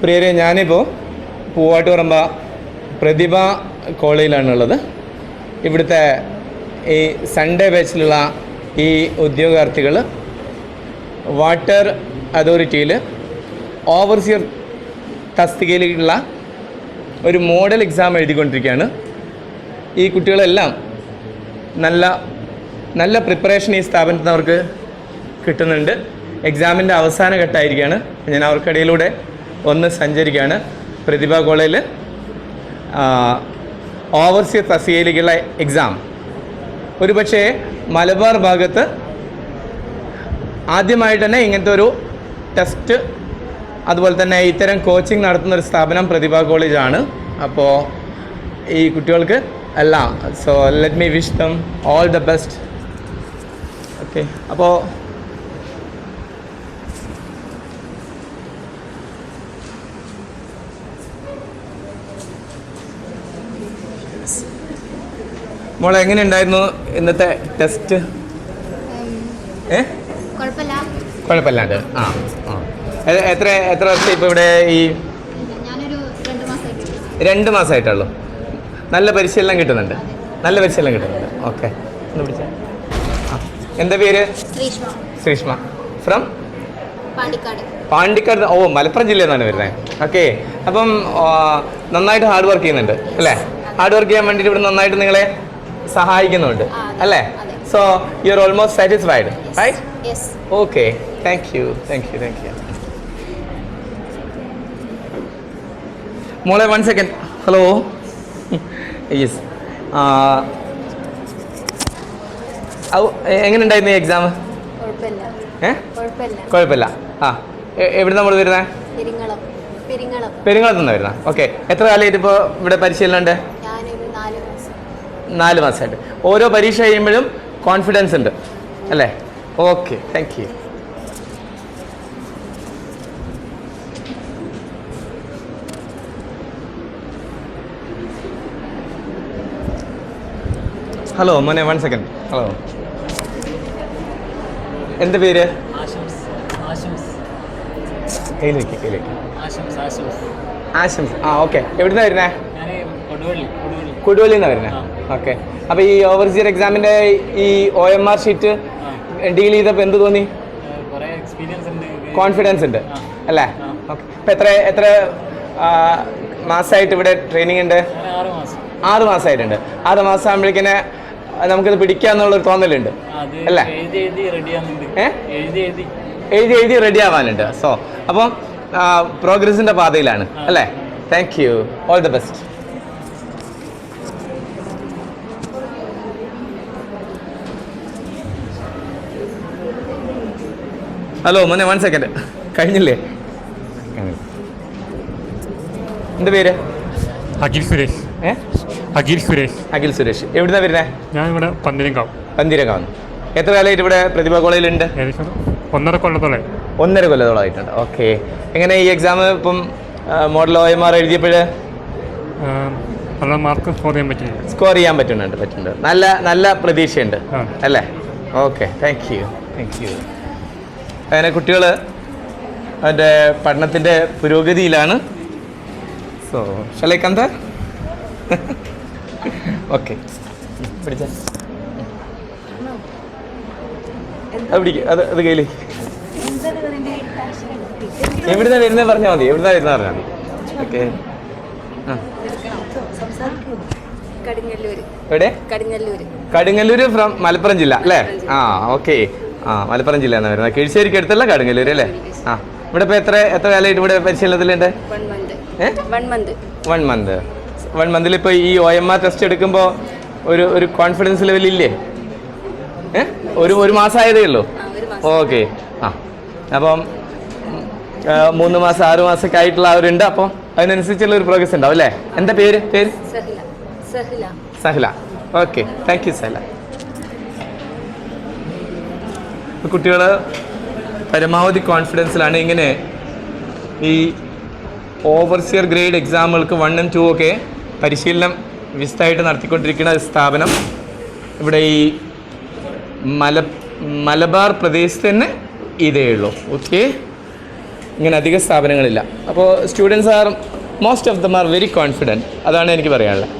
പ്രിയരെ ഞാനിപ്പോൾ പൂവാട്ടുപറമ്പ പ്രതിഭ കോളേജിലാണുള്ളത്. ഇവിടുത്തെ ഈ സൺഡേ ബാച്ചിലുള്ള ഈ ഉദ്യോഗാർത്ഥികൾ വാട്ടർ അതോറിറ്റിയിൽ ഓവർസിയർ തസ്തികയിലുള്ള ഒരു മോഡൽ എക്സാം എഴുതിക്കൊണ്ടിരിക്കുകയാണ്. ഈ കുട്ടികളെല്ലാം നല്ല നല്ല പ്രിപ്പറേഷൻ ഈ സ്ഥാപനത്തിൽ അവർക്ക് കിട്ടുന്നുണ്ട് എക്സാമിന്റെ അവസാന ഘട്ടമായിരിക്കുകയാണ്. ഞാൻ അവർക്കിടയിലൂടെ ഒന്ന് സഞ്ചരിക്കുകയാണ്. പ്രതിഭ കോളേജിൽ ഓവർസിയർ തസിയയിലേക്കുള്ള എക്സാം ഒരുപക്ഷേ മലബാർ ഭാഗത്ത് ആദ്യമായിട്ട് തന്നെ ഇങ്ങനത്തെ ഒരു ടെസ്റ്റ് അതുപോലെ തന്നെ ഇത്തരം കോച്ചിങ് നടത്തുന്ന ഒരു സ്ഥാപനം പ്രതിഭ കോളേജാണ് അപ്പോൾ ഈ കുട്ടികൾക്ക് എല്ലാം so let me wish them all the best okay അപ്പോൾ മോളെ എങ്ങനെ ഉണ്ടായിരുന്നു ഇന്നത്തെ ടെസ്റ്റ് ഏ? കുഴപ്പമില്ല കുഴപ്പമില്ലാണ്ട് ആ ആ. എത്ര എത്ര വർഷം ഇപ്പോൾ ഇവിടെ ഈ രണ്ട് മാസമായിട്ടുള്ളു നല്ല പരിശീലനം കിട്ടുന്നുണ്ട്. നല്ല പരിശീലനം കിട്ടുന്നുണ്ട്. ഓക്കെ. ഒന്ന് പിടിച്ചേ. ആ. എന്താ പേര്? ശ്രീഷ്മ. ശ്രീഷ്മ. ഫ്രം പാണ്ടിക്കാട്. പാണ്ടിക്കാട് ഓ മലപ്പുറം ജില്ലയിൽ നിന്നാണ് വരുന്നത് ഓക്കെ. അപ്പം നന്നായിട്ട് ഹാർഡ് വർക്ക് ചെയ്യുന്നുണ്ട് അല്ലേ? ഹാർഡ് വർക്ക് ചെയ്യാൻ വേണ്ടിയിട്ട് ഇവിടെ നന്നായിട്ട് നിങ്ങളെ സഹായിക്കുന്നുണ്ട് അല്ലേ? So you are almost satisfied right okay thank you thank you thank you മോളെ വൺ സെക്കൻഡ് ഹലോ യെസ് എങ്ങനെ ഉണ്ടായിരുന്നു ഈ എക്സാം കുഴപ്പമില്ല. ആ എവിടെ നമ്മൾ വരുന്നത് പെരിങ്ങളം പെരിങ്ങളം. പെരുങ്ങളത്ത് നിന്ന് വരുന്നത് ഓക്കെ എത്ര കാലമായിട്ട് ഇപ്പോൾ ഇവിടെ പരിശീലനം ഉണ്ട്? നാല് മാസമായിട്ട്. ഓരോ പരീക്ഷ കഴിയുമ്പോഴും കോൺഫിഡൻസ് ഉണ്ട്. അല്ലേ? ഓക്കെ താങ്ക് യു ഹലോ മോനെ വൺ സെക്കൻഡ് ഹലോ എന്താ പേര്? ആശംസ്. കയ്യിലേക്ക് കയ്യിലേക്ക്. ആ ഓക്കെ എവിടുന്നാ വരുന്നേ? കൊടുവള്ളി കൊടുവള്ളി. ആ. ഓക്കെ. അപ്പൊ ഈ ഓവർസിയർ എക്സാമിന്റെ ഈ O M R sheet deal ചെയ്തപ്പോൾ എന്ത് തോന്നി? കോൺഫിഡൻസ് ഉണ്ട്. അല്ലേ? ഇപ്പൊ ഓക്കെ. എത്ര എത്ര മാസമായിട്ട് ഇവിടെ ട്രെയിനിങ് ഉണ്ട്? ആറ് മാസം. ആറ് മാസമായിട്ടുണ്ട് ആറ് മാസം ആകുമ്പോഴേക്കിനെ നമുക്കിത് പിടിക്കാന്നുള്ളൊരു തോന്നലുണ്ട്. അല്ലേ? എഴുതി എഴുതി റെഡി ആവാനുണ്ട്. സോ അപ്പം പ്രോഗ്രസിന്റെ പാതയിലാണ്. അല്ലേ? Thank you all the best hello മോനെ വൺ സെക്കൻഡ് കഴിഞ്ഞില്ലേ? എന്താ പേര്? അഖിൽ സുരേഷ്. ഏ? അഖിൽ സുരേഷ്. അഖിൽ സുരേഷ്. എവിടുന്നാ വരുന്നേ? ഞാൻ ഇവിടെ പന്തിരങ്കാവ്. പന്തിരങ്കാവ് എത്ര കാലമായിട്ട് ഇവിടെ പ്രതിഭ കോളേജിലുണ്ട്? ഉണ്ട് ഒന്നര കൊല്ലത്തോളം ഒന്നര കൊല്ലത്തോളമായിട്ടുണ്ട്. ഓക്കെ എങ്ങനെ ഈ എക്സാം ഇപ്പം മോഡൽ ഒ എം ആർ എഴുതിയപ്പോൾ നല്ല മാർക്ക് സ്കോർ ചെയ്യാൻ പറ്റില്ല സ്കോർ ചെയ്യാൻ പറ്റുന്നുണ്ട് പറ്റുന്നുണ്ട്. നല്ല നല്ല പ്രതീക്ഷയുണ്ട്. അല്ലേ? Okay thank you thank you അങ്ങനെ കുട്ടികൾ അവന്റെ പഠനത്തിന്റെ പുരോഗതിയിലാണ്. സോ ഷലേ കന്ത ഓക്കെ പിടിച്ച. അത് അത് അത് എവിടുന്ന വരുന്ന വരുന്നത് പറഞ്ഞാൽ മതി. എവിടുന്ന വരുന്നത് പറഞ്ഞാൽ മതി. ഓക്കെ ആ. എവിടെ? കടുങ്ങല്ലൂർ ഫ്രം മലപ്പുറം ജില്ല അല്ലേ? ആ ഓക്കെ ആ മലപ്പുറം ജില്ല എന്നാ വരുന്നത്. കിഴിശ്ശേരിക്ക് അടുത്തല്ല കടുങ്ങല്ലൂര് അല്ലേ? ആ ഇവിടെ ഇപ്പോൾ എത്ര എത്ര കാലമായിട്ട് ഇവിടെ പരിശീലനത്തിലുണ്ട്? One month one month one month one മന്തിൽ ഇപ്പോൾ ഈ ഒ എം ആർ ടെസ്റ്റ് എടുക്കുമ്പോൾ ഒരു ഒരു കോൺഫിഡൻസ് ലെവൽ ഇല്ലേ? ഒരു ഒരു മാസമായതേ ഉള്ളൂ? മാസം ഓക്കെ. ആ അപ്പം മൂന്ന് മാസം ആറ് മാസമൊക്കെ ആയിട്ടുള്ള അവരുണ്ട് അപ്പം അതിനനുസരിച്ചുള്ള ഒരു പ്രോഗ്രസ് ഉണ്ടാവും അല്ലേ? എന്താ പേര്? പേര്? Sahala. Okay. Thank you Sahala. കുട്ടികൾ പരമാവധി കോൺഫിഡൻസിലാണ് ഇങ്ങനെ ഈ ഓവർസിയർ ഗ്രേഡ് എക്സാമുകൾക്ക് വണ്ണും ടു ഒക്കെ പരിശീലനം വിസ്തായിട്ട് നടത്തിക്കൊണ്ടിരിക്കുന്ന സ്ഥാപനം. ഇവിടെ ഈ മല മലബാർ പ്രദേശത്ത് തന്നെ ഇതേ ഉള്ളൂ. ഓക്കെ ഇങ്ങനെ അധിക സ്ഥാപനങ്ങളില്ല. അപ്പോൾ students are most of them are very confident അതാണ് എനിക്ക് പറയാനുള്ളത്.